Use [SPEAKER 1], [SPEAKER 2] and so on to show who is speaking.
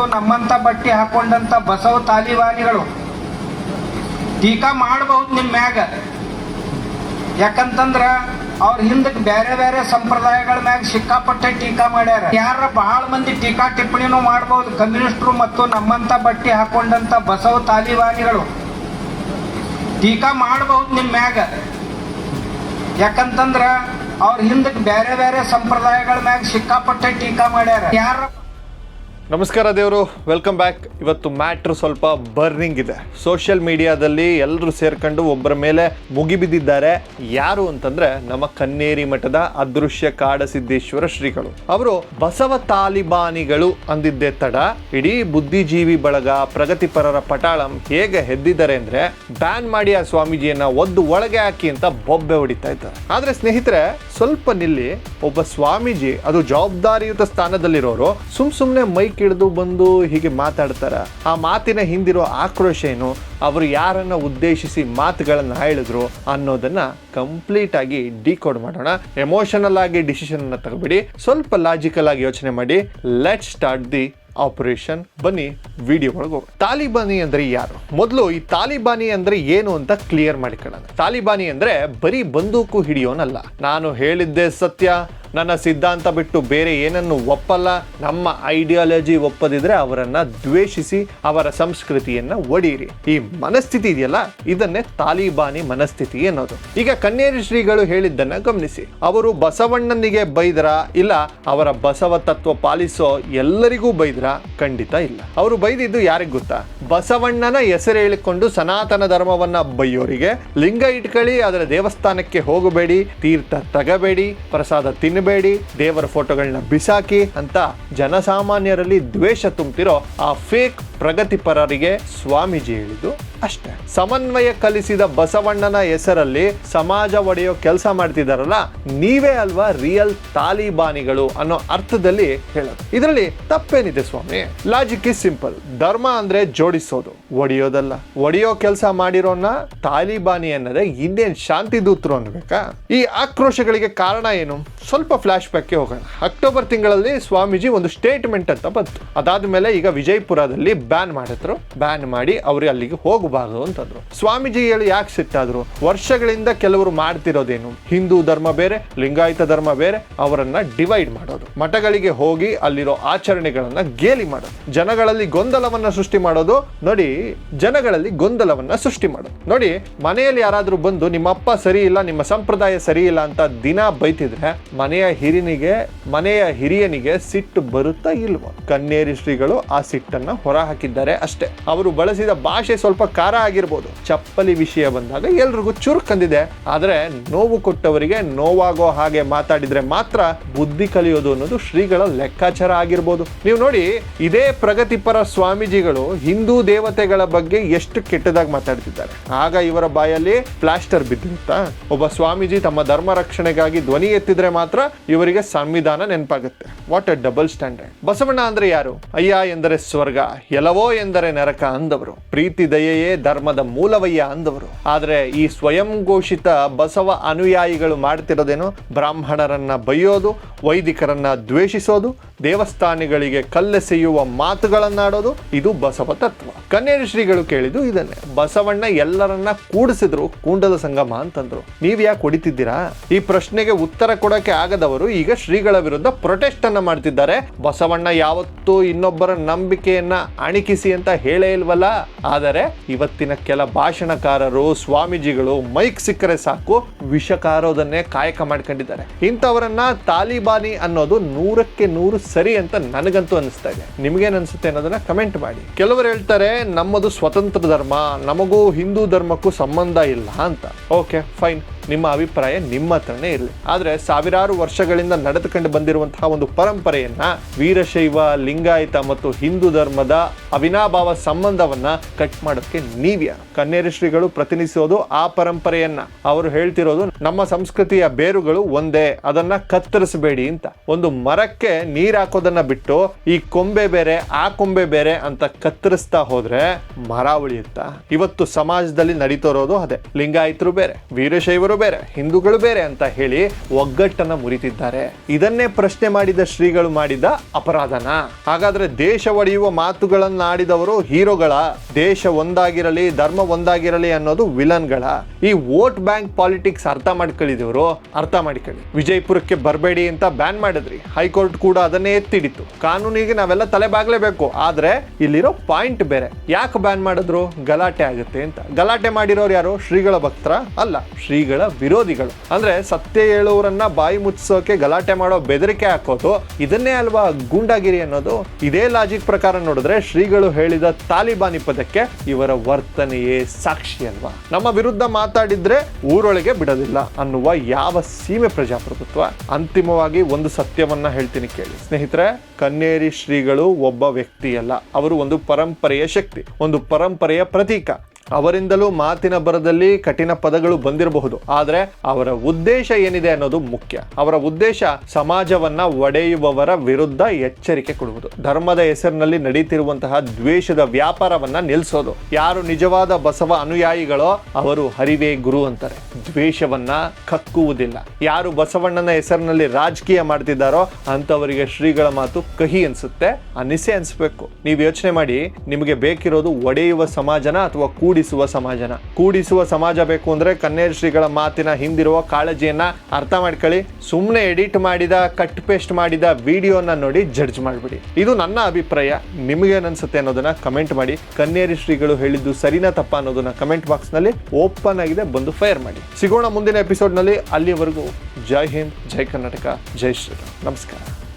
[SPEAKER 1] ಮತ್ತು ನಮ್ಮಂತ ಬಟ್ಟೆ ಹಾಕೊಂಡಂತ ಬಸವ ತಾಲಿಬಾನಿಗಳು ಟೀಕಾ ಮಾಡಬಹುದು ನಿಮ್ಮ ಮ್ಯಾಗ. ಯಾಕಂತಂದ್ರ ಅವ್ರ ಹಿಂದಕ್ಕೆ ಬೇರೆ ಬೇರೆ ಸಂಪ್ರದಾಯಗಳ ಮ್ಯಾಗ ಸಿಕ್ಕಾಪಟ್ಟೆ ಟೀಕಾ ಮಾಡ್ಯಾರ. ಯಾರ ಬಹಳ ಮಂದಿ ಟೀಕಾ ಟಿಪ್ಪಣಿನೂ ಮಾಡಬಹುದು. ಕಮ್ಯುನಿಸ್ಟ್ರು ಮತ್ತು ನಮ್ಮಂತ ಬಟ್ಟೆ ಹಾಕೊಂಡಂತ ಬಸವ ತಾಲಿಬಾನಿಗಳು ಟೀಕಾ ಮಾಡಬಹುದು ನಿಮ್ಮ ಮ್ಯಾಗ. ಯಾಕಂತಂದ್ರ ಅವ್ರ ಹಿಂದಕ್ಕೆ ಬೇರೆ ಬೇರೆ ಸಂಪ್ರದಾಯಗಳ ಮ್ಯಾಗ ಸಿಕ್ಕಾಪಟ್ಟೆ ಟೀಕಾ ಮಾಡ್ಯಾರ. ಯಾರ
[SPEAKER 2] ನಮಸ್ಕಾರ ದೇವರು ವೆಲ್ಕಮ್ ಬ್ಯಾಕ್ ಇವತ್ತು ಮ್ಯಾಟ್ರ್ ಸ್ವಲ್ಪ ಬರ್ನಿಂಗ್ ಇದೆ. ಸೋಷಿಯಲ್ ಮೀಡಿಯಾದಲ್ಲಿ ಎಲ್ಲರೂ ಸೇರ್ಕೊಂಡು ಒಬ್ಬರ ಮೇಲೆ ಮುಗಿಬಿದ್ದಿದ್ದಾರೆ ಯಾರು ಅಂತಂದ್ರೆ ನಮ್ಮ ಕನ್ನೇರಿ ಮಠದ ಅದೃಶ್ಯ ಕಾಡಸಿದ್ದೇಶ್ವರ ಶ್ರೀಗಳು. ಅವರು ಬಸವ ತಾಲಿಬಾನಿಗಳು ಅಂದಿದ್ದೆ ತಡ, ಇಡೀ ಬುದ್ಧಿಜೀವಿ ಬಳಗ ಪ್ರಗತಿಪರರ ಪಟಾಳಂ ಹೇಗೆ ಹೆದ್ದಿದ್ದಾರೆ ಅಂದ್ರೆ ಬ್ಯಾನ್ ಮಾಡಿ ಆ ಸ್ವಾಮೀಜಿಯನ್ನ ಒದ್ದು ಒಳಗೆ ಹಾಕಿ ಅಂತ ಬೊಬ್ಬೆ ಹೊಡಿತಾ ಇದ್ದಾರೆ. ಆದ್ರೆ ಸ್ನೇಹಿತರೆ ಸ್ವಲ್ಪ ನಿಲ್ಲಿ, ಒಬ್ಬ ಸ್ವಾಮೀಜಿ, ಅದು ಜವಾಬ್ದಾರಿಯುತ ಸ್ಥಾನದಲ್ಲಿರೋರು, ಸುಮ್ ಸುಮ್ಮನೆ ಮೈಕ್ ಹಿಡಿದು ಬಂದು ಹೀಗೆ ಮಾತಾಡ್ತಾರ. ಆ ಮಾತಿನ ಹಿಂದಿರೋ ಆಕ್ರೋಶ ಏನು? ಅವರು ಯಾರನ್ನ ಉದ್ದೇಶಿಸಿ ಮಾತುಗಳನ್ನು ಹೇಳಿದ್ರು ಅನ್ನೋದನ್ನ ಕಂಪ್ಲೀಟ್ ಆಗಿ ಡಿಕೋಡ್ ಮಾಡೋಣ. ಎಮೋಷನಲ್ ಆಗಿ ಡಿಸಿಷನ್ ತಗೋಬಿಡಿ. ಸ್ವಲ್ಪ ಲಾಜಿಕಲ್ ಆಗಿ ಯೋಚನೆ ಮಾಡಿ. ಲೆಟ್ ಸ್ಟಾರ್ಟ್ ದಿ ಆಪರೇಷನ್ ಬನ್ನಿ ವಿಡಿಯೋ ಒಳಗೆ ತಾಲಿಬಾನಿ ಅಂದ್ರೆ ಯಾರು? ಮೊದಲು ಈ ತಾಲಿಬಾನಿ ಅಂದ್ರೆ ಏನು ಅಂತ ಕ್ಲಿಯರ್ ಮಾಡಿಕೊಳ್ಳೋಣ. ತಾಲಿಬಾನಿ ಅಂದ್ರೆ ಬರೀ ಬಂದೂಕು ಹಿಡಿಯೋನಲ್ಲ. ನಾನು ಹೇಳಿದ್ದೆ ಸತ್ಯ ನನ್ನ ಸಿದ್ಧಾಂತ ಬಿಟ್ಟು ಬೇರೆ ಏನನ್ನು ಒಪ್ಪಲ್ಲ. ನಮ್ಮ ಐಡಿಯಾಲಜಿ ಒಪ್ಪದಿದ್ರೆ ಅವರನ್ನ ದ್ವೇಷಿಸಿ ಅವರ ಸಂಸ್ಕೃತಿಯನ್ನ ಒಡೀರಿ ಈ ಮನಸ್ಥಿತಿ ಇದೆಯಲ್ಲ? ಇದನ್ನೇ ತಾಲಿಬಾನಿ ಮನಸ್ಥಿತಿ ಅನ್ನೋದು. ಈಗ ಕನ್ನೇರಿ ಶ್ರೀಗಳು ಹೇಳಿದ್ದನ್ನ ಗಮನಿಸಿ. ಅವರು ಬಸವಣ್ಣನಿಗೆ ಬೈದ್ರ? ಇಲ್ಲ, ಅವರ ಬಸವ ತತ್ವ ಪಾಲಿಸೋ ಎಲ್ಲರಿಗೂ ಬೈದ್ರ? ಖಂಡಿತ ಇಲ್ಲ. ಅವರು ಬೈದಿದ್ದು ಯಾರಿಗ್ ಗೊತ್ತಾ? ಬಸವಣ್ಣನ ಹೆಸರು ಹೇಳಿಕೊಂಡು ಸನಾತನ ಧರ್ಮವನ್ನ ಬೈಯೋರಿಗೆ ಲಿಂಗ ಇಟ್ಕೊಳ್ಳಿ ಅದರ ದೇವಸ್ಥಾನಕ್ಕೆ ಹೋಗಬೇಡಿ, ತೀರ್ಥ ತಗಬೇಡಿ, ಪ್ರಸಾದ ತಿನ್ನಬೇಡಿ ದೇವರ ಫೋಟೋಗಳನ್ನ ಬಿಸಾಕಿ ಅಂತ ಜನಸಾಮಾನ್ಯರಲ್ಲಿ ದ್ವೇಷ ತುಂಬುತ್ತಿರೋ ಆ ಫೇಕ್ ಪ್ರಗತಿಪರರಿಗೆ ಸ್ವಾಮೀಜಿ ಹೇಳಿದ್ದು. ಅಷ್ಟೇ. ಸಮನ್ವಯ ಕಲಿಸಿದ ಬಸವಣ್ಣನ ಹೆಸರಲ್ಲಿ ಸಮಾಜ ಒಡೆಯೋ ಕೆಲಸ ಮಾಡ್ತಿದಾರಲ್ಲ, ನೀವೇ ಅಲ್ವಾ ರಿಯಲ್ ತಾಲಿಬಾನಿಗಳು ಅನ್ನೋ ಅರ್ಥದಲ್ಲಿ ಹೇಳೋದು. ಇದರಲ್ಲಿ ತಪ್ಪೇನಿದೆ ಸ್ವಾಮಿ? ಲಾಜಿಕ್ ಇಸ್ ಸಿಂಪಲ್ ಧರ್ಮ ಅಂದ್ರೆ ಜೋಡಿಸೋದು. ಒಡೆಯೋದಲ್ಲ. ಒಡೆಯೋ ಕೆಲಸ ಮಾಡಿರೋನ್ನ ತಾಲಿಬಾನಿ ಅನ್ನೋದೇ ಇನ್ನೇನ್ ಶಾಂತಿ ದೂತರು ಅನ್ಬೇಕಾ? ಈ ಆಕ್ರೋಶಗಳಿಗೆ ಕಾರಣ ಏನು? ಸ್ವಲ್ಪ ಫ್ಲಾಶ್ ಬ್ಯಾಕ್ಗೆ ಹೋಗೋಣ. ಅಕ್ಟೋಬರ್ ತಿಂಗಳಲ್ಲಿ ಸ್ವಾಮೀಜಿ ಒಂದು ಸ್ಟೇಟ್ಮೆಂಟ್ ಅಂತ ಬಂತು. ಅದಾದ್ಮೇಲೆ ಈಗ ವಿಜಯಪುರದಲ್ಲಿ ಬ್ಯಾನ್ ಮಾಡಿದ್ರು. ಬ್ಯಾನ್ ಮಾಡಿ ಅವರು ಅಲ್ಲಿಗೆ ಹೋಗಬಾರದು ಅಂತಂದ್ರು. ಸ್ವಾಮೀಜಿ ಹೇಳಿ ಯಾಕೆ ಸಿಟ್ಟಾದ್ರು ವರ್ಷಗಳಿಂದ ಕೆಲವರು ಮಾಡ್ತಿರೋದೇನು? ಹಿಂದೂ ಧರ್ಮ ಬೇರೆ, ಲಿಂಗಾಯತ ಧರ್ಮ ಬೇರೆ, ಅವರನ್ನ ಡಿವೈಡ್ ಮಾಡೋದು. ಮಠಗಳಿಗೆ ಹೋಗಿ ಅಲ್ಲಿರೋ ಆಚರಣೆಗಳನ್ನ ಗೇಲಿ ಮಾಡೋದು. ಜನಗಳಲ್ಲಿ ಗೊಂದಲವನ್ನ ಸೃಷ್ಟಿ ಮಾಡೋದು. ನೋಡಿ, ಜನಗಳಲ್ಲಿ ಗೊಂದಲವನ್ನ ಸೃಷ್ಟಿ ಮಾಡೋದು. ನೋಡಿ, ಮನೆಯಲ್ಲಿ ಯಾರಾದ್ರೂ ಬಂದು ನಿಮ್ಮ ಅಪ್ಪ ಸರಿ ಇಲ್ಲ, ನಿಮ್ಮ ಸಂಪ್ರದಾಯ ಸರಿ ಇಲ್ಲ ಅಂತ ದಿನ ಬೈತಿದ್ರೆ, ಮನೆಯ ಹಿರಿನಿಗೆ, ಮನೆಯ ಹಿರಿಯನಿಗೆ ಸಿಟ್ಟು ಬರುತ್ತಾ ಇಲ್ವೋ? ಕನ್ನೇರಿ ಶ್ರೀಗಳು ಆ ಸಿಟ್ಟನ್ನ ಹೊರ ಹಾಕಿದ್ದಾರೆ ಅಷ್ಟೇ. ಅವರು ಬಳಸಿದ ಭಾಷೆ ಸ್ವಲ್ಪ ಖಾರ ಆಗಿರ್ಬೋದು. ಚಪ್ಪಲಿ ವಿಷಯ ಬಂದಾಗ ಎಲ್ರಿಗೂ ಚುರುಕಂದಿದೆ ಆದರೆ ನೋವು ಕೊಟ್ಟವರಿಗೆ ನೋವಾಗೋ ಹಾಗೆ ಮಾತಾಡಿದ್ರೆ ಮಾತ್ರ ಬುದ್ಧಿ ಕಲಿಯೋದು ಅನ್ನೋದು ಶ್ರೀಗಳ ಲೆಕ್ಕಾಚಾರ ಆಗಿರ್ಬೋದು. ನೀವು ನೋಡಿ, ಇದೇ ಪ್ರಗತಿಪರ ಸ್ವಾಮೀಜಿಗಳು ಹಿಂದೂ ದೇವತೆಗಳ ಬಗ್ಗೆ ಎಷ್ಟು ಕೆಟ್ಟದಾಗಿ ಮಾತಾಡ್ತಿದ್ದಾರೆ. ಆಗ ಇವರ ಬಾಯಲ್ಲಿ ಪ್ಲಾಸ್ಟರ್ ಬಿದ್ದಿರುತ್ತಾ? ಒಬ್ಬ ಸ್ವಾಮೀಜಿ ತಮ್ಮ ಧರ್ಮ ರಕ್ಷಣೆಗಾಗಿ ಧ್ವನಿ ಎತ್ತಿದ್ರೆ ಮಾತ್ರ ಇವರಿಗೆ ಸಂವಿಧಾನ ನೆನಪಾಗುತ್ತೆ. What a double standard Basavanna ಅಂದ್ರೆ ಯಾರು? ಅಯ್ಯ ಎಂದರೆ ಸ್ವರ್ಗ ಎಲವೋ ಎಂದರೆ ನರಕ ಅಂದವರು. ಪ್ರೀತಿ, ದಯೆಯೇ ಧರ್ಮದ ಮೂಲವಯ್ಯ ಅಂದವರು. ಆದ್ರೆ ಈ ಸ್ವಯಂ ಘೋಷಿತ ಬಸವ ಅನುಯಾಯಿಗಳು ಮಾಡ್ತಿರೋದೇನು? ಬ್ರಾಹ್ಮಣರನ್ನ ಬೈಯೋದು ವೈದಿಕರನ್ನ ದ್ವೇಷಿಸೋದು, ದೇವಸ್ಥಾನಗಳಿಗೆ ಕಲ್ಲೆಸೆಯುವ ಮಾತುಗಳನ್ನಾಡೋದು, ಇದು ಬಸವ ತತ್ವ. ಕನ್ನೇರಿ ಶ್ರೀಗಳು ಕೇಳಿದ್ದು ಇದನ್ನೇ. ಬಸವಣ್ಣ ಎಲ್ಲರನ್ನ ಕೂಡಿಸಿದ್ರು, ಕೂಂಡದ ಸಂಗಮ ಅಂತಂದ್ರು. ನೀವ್ ಯಾಕೆ ಹೊಡಿತಿದ್ದೀರಾ? ಈ ಪ್ರಶ್ನೆಗೆ ಉತ್ತರ ಕೊಡಕ್ಕೆ ಆಗದವರು ಈಗ ಶ್ರೀಗಳ ವಿರುದ್ಧ ಪ್ರೊಟೆಸ್ಟ್ ಅನ್ನ ಮಾಡ್ತಿದ್ದಾರೆ. ಬಸವಣ್ಣ ಯಾವತ್ತೂ ಇನ್ನೊಬ್ಬರ ನಂಬಿಕೆಯನ್ನ ಅಣಿಕಿಸಿ ಅಂತ ಹೇಳೇ ಇಲ್ವಲ್ಲ? ಆದರೆ ಇವತ್ತಿನ ಕೆಲ ಭಾಷಣಕಾರರು, ಸ್ವಾಮೀಜಿಗಳು ಮೈಕ್ ಸಿಕ್ಕರೆ ಸಾಕು ವಿಷಕಾರೋದನ್ನೇ ಕಾಯಕ ಮಾಡ್ಕೊಂಡಿದ್ದಾರೆ. ಇಂಥವರನ್ನ ತಾಲಿಬಾನಿ ಅನ್ನೋದು ನೂರಕ್ಕೆ ನೂರು ಸರಿ ಅಂತ ನನಗಂತೂ ಅನಿಸ್ತಾ ಇದೆ. ನಿಮ್ಗೇನ್ ಅನ್ಸುತ್ತೆ ಅನ್ನೋದನ್ನ ಕಮೆಂಟ್ ಮಾಡಿ. ಕೆಲವರು ಹೇಳ್ತಾರೆ, ನಮ್ಮದು ಸ್ವತಂತ್ರ ಧರ್ಮ, ನಮಗೂ ಹಿಂದೂ ಧರ್ಮಕ್ಕೂ ಸಂಬಂಧ ಇಲ್ಲ ಅಂತ. Okay, fine. ನಿಮ್ಮ ಅಭಿಪ್ರಾಯ ನಿಮ್ಮ ಹತ್ರನೇ ಇರಲಿ. ಆದ್ರೆ ಸಾವಿರಾರು ವರ್ಷಗಳಿಂದ ನಡೆದುಕೊಂಡು ಬಂದಿರುವಂತಹ ಒಂದು ಪರಂಪರೆಯನ್ನ ವೀರಶೈವ, ಲಿಂಗಾಯತ ಮತ್ತು ಹಿಂದೂ ಧರ್ಮದ ಅವಿನಾಭಾವ ಸಂಬಂಧವನ್ನ ಕಟ್ ಮಾಡೋಕ್ಕೆ ನೀವ್ಯ ಕನ್ನೇರಿ ಶ್ರೀಗಳು ಪ್ರತಿನಿಧಿಸೋದು ಆ ಪರಂಪರೆಯನ್ನ. ಅವರು ಹೇಳ್ತಿರೋದು ನಮ್ಮ ಸಂಸ್ಕೃತಿಯ ಬೇರುಗಳು ಒಂದೇ, ಅದನ್ನ ಕತ್ತರಿಸಬೇಡಿ ಅಂತ. ಒಂದು ಮರಕ್ಕೆ ನೀರ್ ಹಾಕೋದನ್ನ ಬಿಟ್ಟು ಈ ಕೊಂಬೆ ಬೇರೆ, ಆ ಕೊಂಬೆ ಬೇರೆ ಅಂತ ಕತ್ತರಿಸ್ತಾ ಹೋದ್ರೆ ಮರ ಉಳಿಯುತ್ತಾ? ಇವತ್ತು ಸಮಾಜದಲ್ಲಿ ನಡೀತಿರೋದು ಅದೇ. ಲಿಂಗಾಯತರು ಬೇರೆ, ವೀರಶೈವರು ಬೇರೆ, ಹಿಂದೂಗಳು ಬೇರೆ ಅಂತ ಹೇಳಿ ಒಗ್ಗಟ್ಟನ್ನ ಮುರಿತಿದ್ದಾರೆ. ಇದನ್ನೇ ಪ್ರಶ್ನೆ ಮಾಡಿದ ಶ್ರೀಗಳು ಮಾಡಿದ ಅಪರಾಧನ. ಹಾಗಾದ್ರೆ ದೇಶ ಒಡೆಯುವ ಮಾತುಗಳನ್ನಾಡಿದವರು ಹೀರೋಗಳ, ದೇಶ ಒಂದಾಗಿರಲಿ, ಧರ್ಮ ಒಂದಾಗಿರಲಿ ಅನ್ನೋದು ವಿಲನ್ಗಳ. ಈ ವೋಟ್ ಬ್ಯಾಂಕ್ ಪಾಲಿಟಿಕ್ಸ್ ಅರ್ಥ ಮಾಡ್ಕೊಳ್ಳಿದವರು ಅರ್ಥ ಮಾಡ್ಕೊಳ್ಳಿ ವಿಜಯಪುರಕ್ಕೆ ಬರಬೇಡಿ ಅಂತ ಬ್ಯಾನ್ ಮಾಡಿದ್ರಿ. ಹೈಕೋರ್ಟ್ ಕೂಡ ಅದನ್ನೇ ಎತ್ತಿಡಿತು ಕಾನೂನಿಗೆ ನಾವೆಲ್ಲ ತಲೆ ಬಾಗ್ಲೇಬೇಕು. ಆದ್ರೆ ಇಲ್ಲಿರೋ ಪಾಯಿಂಟ್ ಬೇರೆ. ಯಾಕೆ ಬ್ಯಾನ್ ಮಾಡಿದ್ರು? ಗಲಾಟೆ ಆಗುತ್ತೆ ಅಂತ. ಗಲಾಟೆ ಮಾಡಿರೋರು ಯಾರು? ಶ್ರೀಗಳ ಭಕ್ತರ ಅಲ್ಲ. ಶ್ರೀಗಳ ವಿರೋಧಿಗಳು. ಅಂದ್ರೆ ಸತ್ಯ ಹೇಳುವವರನ್ನ ಬಾಯಿ ಮುಚ್ಚಿಸೋಕೆ ಗಲಾಟೆ ಮಾಡೋ ಬೆದರಿಕೆ ಹಾಕೋದು, ಇದನ್ನೇ ಅಲ್ವಾ ಗೂಂಡಾಗಿರಿ ಅನ್ನೋದು? ಇದೇ ಲಾಜಿಕ್ ಪ್ರಕಾರ ನೋಡಿದ್ರೆ ಶ್ರೀಗಳು ಹೇಳಿದ ತಾಲಿಬಾನಿ ಪದಕ್ಕೆ ಇವರ ವರ್ತನೆಯೇ ಸಾಕ್ಷಿ ಅಲ್ವಾ? ನಮ್ಮ ವಿರುದ್ಧ ಮಾತಾಡಿದ್ರೆ ಊರೊಳಗೆ ಬಿಡೋದಿಲ್ಲ ಅನ್ನುವ ಯಾವ ಸೀಮೆ ಪ್ರಜಾಪ್ರಭುತ್ವ? ಅಂತಿಮವಾಗಿ ಒಂದು ಸತ್ಯವನ್ನ ಹೇಳ್ತೀನಿ ಕೇಳಿ. ಸ್ನೇಹಿತರೆ, ಕನ್ನೇರಿ ಶ್ರೀಗಳು ಒಬ್ಬ ವ್ಯಕ್ತಿಯಲ್ಲ. ಅವರು ಒಂದು ಪರಂಪರೆಯ ಶಕ್ತಿ, ಒಂದು ಪರಂಪರೆಯ ಪ್ರತೀಕ. ಅವರಿಂದಲೂ ಮಾತಿನ ಬರದಲ್ಲಿ ಕಠಿಣ ಪದಗಳು ಬಂದಿರಬಹುದು. ಆದರೆ ಅವರ ಉದ್ದೇಶ ಏನಿದೆ ಅನ್ನೋದು ಮುಖ್ಯ. ಅವರ ಉದ್ದೇಶ ಸಮಾಜವನ್ನ ಒಡೆಯುವವರ ವಿರುದ್ಧ ಎಚ್ಚರಿಕೆ ಕೊಡುವುದು. ಧರ್ಮದ ಹೆಸರಿನಲ್ಲಿ ನಡೀತಿರುವಂತಹ ದ್ವೇಷದ ವ್ಯಾಪಾರವನ್ನ ನಿಲ್ಲಿಸೋದು ಯಾರು ನಿಜವಾದ ಬಸವ ಅನುಯಾಯಿಗಳೋ ಅವರು ಹರಿವೇ ಗುರು ಅಂತಾರೆ. ದ್ವೇಷವನ್ನ ಕಕ್ಕುವುದಿಲ್ಲ. ಯಾರು ಬಸವಣ್ಣನ ಹೆಸರಿನಲ್ಲಿ ರಾಜಕೀಯ ಮಾಡ್ತಿದ್ದಾರೋ ಅಂತವರಿಗೆ ಶ್ರೀಗಳ ಮಾತು ಕಹಿ ಅನ್ಸುತ್ತೆ, ಅನಿಸೆ ಅನ್ಸ್ಬೇಕು. ನೀವು ಯೋಚನೆ ಮಾಡಿ, ನಿಮಗೆ ಬೇಕಿರೋದು ಒಡೆಯುವ ಸಮಾಜನ ಅಥವಾ ಕೂಡಿಸುವ ಸಮಾಜನ. ಕೂಡಿಸುವ ಸಮಾಜ ಬೇಕು ಅಂದ್ರೆ ಕನ್ನೇರ್ ಶ್ರೀಗಳ ಮಾತಿನ ಹಿಂದಿರುವ ಕಾಳಜಿಯನ್ನ ಅರ್ಥ ಮಾಡ್ಕೊಳ್ಳಿ. ಸುಮ್ಮನೆ ಎಡಿಟ್ ಮಾಡಿದ, ಕಟ್ ಪೇಸ್ಟ್ ಮಾಡಿದ ವಿಡಿಯೋನ ನೋಡಿ ಜಡ್ಜ್ ಮಾಡ್ಬಿಡಿ. ಇದು ನನ್ನ ಅಭಿಪ್ರಾಯ. ನಿಮಗೆ ಅನ್ಸುತ್ತೆ ಅನ್ನೋದನ್ನ ಕಮೆಂಟ್ ಮಾಡಿ. ಕನ್ನೇರಿ ಶ್ರೀಗಳು ಹೇಳಿದ್ದು ಸರಿನಾ ತಪ್ಪ ಅನ್ನೋದನ್ನ ಕಮೆಂಟ್ ಬಾಕ್ಸ್ನಲ್ಲಿ ಓಪನ್ ಆಗಿದೆ ಬಂದು ಫೈರ್ ಮಾಡಿ. ಸಿಗೋಣ ಮುಂದಿನ ಎಪಿಸೋಡ್ನಲ್ಲಿ. ಅಲ್ಲಿವರೆಗೂ ಜೈ ಹಿಂದ್, ಜೈ ಕರ್ನಾಟಕ, ಜೈ ಶ್ರೀರಾಮ್. ನಮಸ್ಕಾರ.